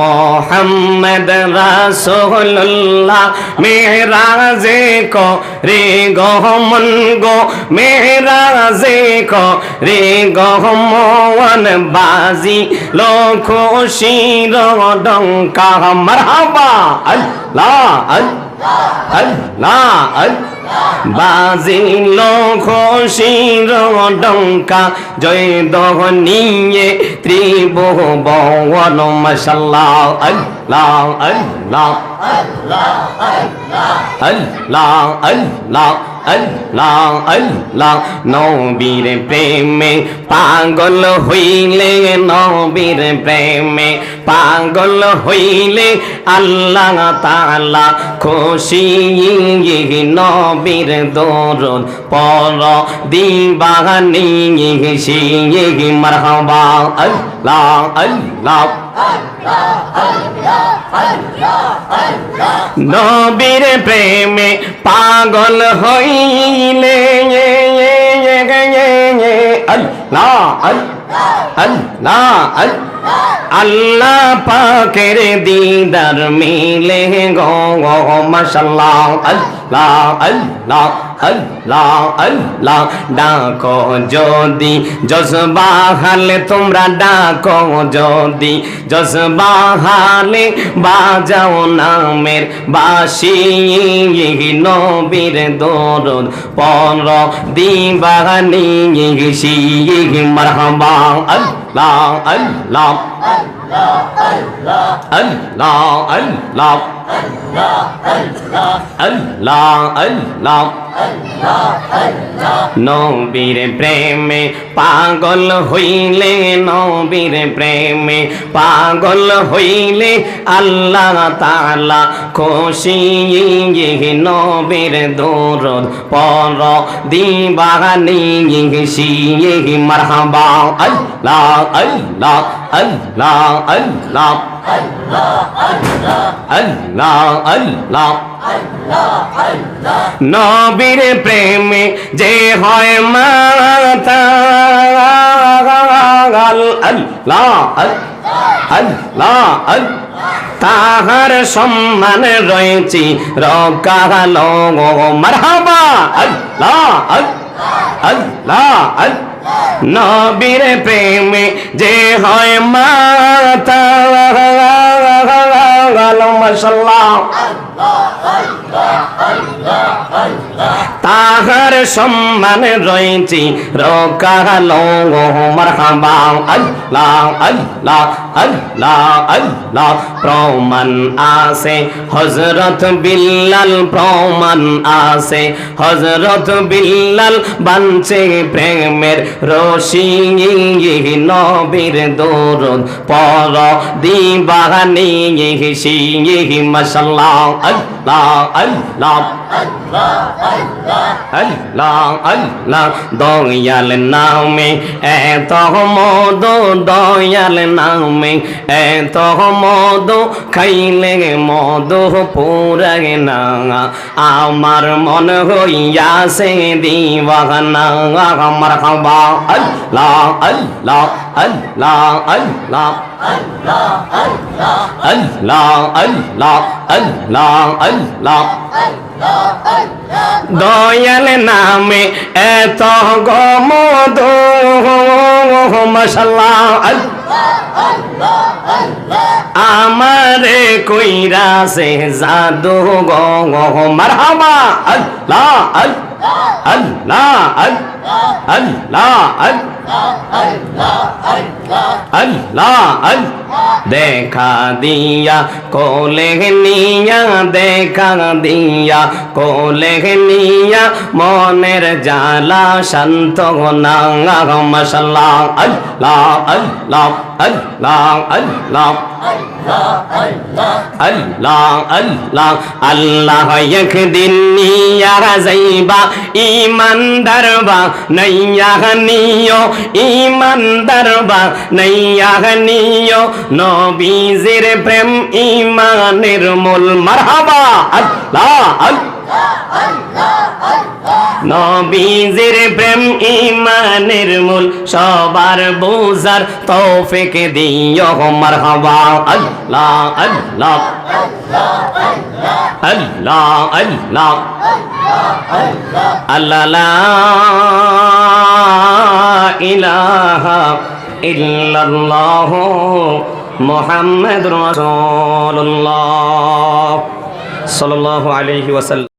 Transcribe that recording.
মোহাম্মদ রাসূলুল্লাহ, মেরাজে কো রে গহমন গো, মেরাজে কো রে গহমন বাজি, লোক শির ডঙ্কা, মারহাবা, আল্লাহ আল্লাহ আল্লাহ আল্লাহ। বাজিল খুশির ডঙ্কা জয় দহ নিয়ে ত্রিভুবন মশাল্লাহ আল্লাহ আল্লাহ। আল্লাহ আল্লাহ আল্লাহ আল্লাহ নবীর প্রেমে পাগল হইলে নবীর প্রেমে পাগল হইলে আল্লাহ তালা খুশি নবীর দরুন পর দিবানি সিহি মারহাবা আল্লাহ আল্লাহ নবীর প্রেমে পাগল হইলে আল্লাহ আল্লাহ আল্লাহ পাকের দিদার মিলে গো মাশাল্লাহ আল্লাহ আল্লাহ। আল্লাহ আল্লাহ ডাকো যদি, জজবা হালে তোমরা ডাকো যদি, জজবা হালে বাজাও নামের বাসি নবীর দরুদ পর দিবানি সিহি মারহাবা, আল্লাহ আল্লাহ। আল্লাহ আল্লাহ আল্লাহ নবীর প্রেমে পাগল হইলে নবীর প্রেমে পাগল হইলে আল্লাহ তালা খুশি নবীর দৌরদ পর দিবানি সিহি মারহাবা আল্লাহ আল্লাহ আল্লাহ আল্লাহ। আল্লাহ আল্লাহ নবীর প্রেমে যে হয় মাতা আল্লাহ আল্লাহ। তাহার সম্মান রয়েছে রকাল মারহাবা। আল্লাহ আল্লাহ আল্লাহ। নবীর প্রেমে যে হয় মাতা। মশাল্লাহ তাহার সম্মান রয়েছে রকালো মারহাবা। প্রমাণ আছে হজরত বিল্লাল প্রমাণ আছে। হজরত বিল্লাল বাঞ্চে প্রেমের রশি নবীর দৌরদ পর দিবানি সিহি মশাল্লাহ 感恩啦。আল্লাহ আল্লাহ দয়াল নামে এত মদ দয়াল নামে এত মদ খাইলে মদ পুরে না আমার মন হইয়াছে দিবানা আমার খাবা আল্লাহ আল্লাহ আল্লাহ আল্লাহ আল্লাহ আল্লাহ আল্লাহ আল্লাহ দয়াল নামে এত গমদ মশাল্লাহ। আমারে কইরা সে জাদু গো মারহাবা। আল্লাহ আল্লাহ। আল্লাহ আল্লাহ দেখা দিয়া, কোলে নিয়া, দেখা দিয়া, কোলে নিয়া, মনের জালা শান্ত না মশাল্লাহ আল্লাহ আল্লাহ আল্লাহ আল্লাহ আল্লাহ আল্লাহ। আল্লাহ একদিন নিয়া যাইবা ইমানদার বা নাইয়া নিও ইমানদার বা নাইয়া নিও। নবীজের প্রেম ইমানের মূল মারহাবা। আল্লাহ আল্লাহ নবীজির প্রেম ইমানের মূল, সবার বোঝার তৌফিক দিও মারহাবা। আল্লাহ আল্লাহ আল্লাহ আল্লাহ। আল্লাহ, লা ইলাহা ইল্লাল্লাহ মুহাম্মাদুর রাসূলুল্লাহ। সাল্লাল্লাহু আলাইহি ওয়াসাল্লাম।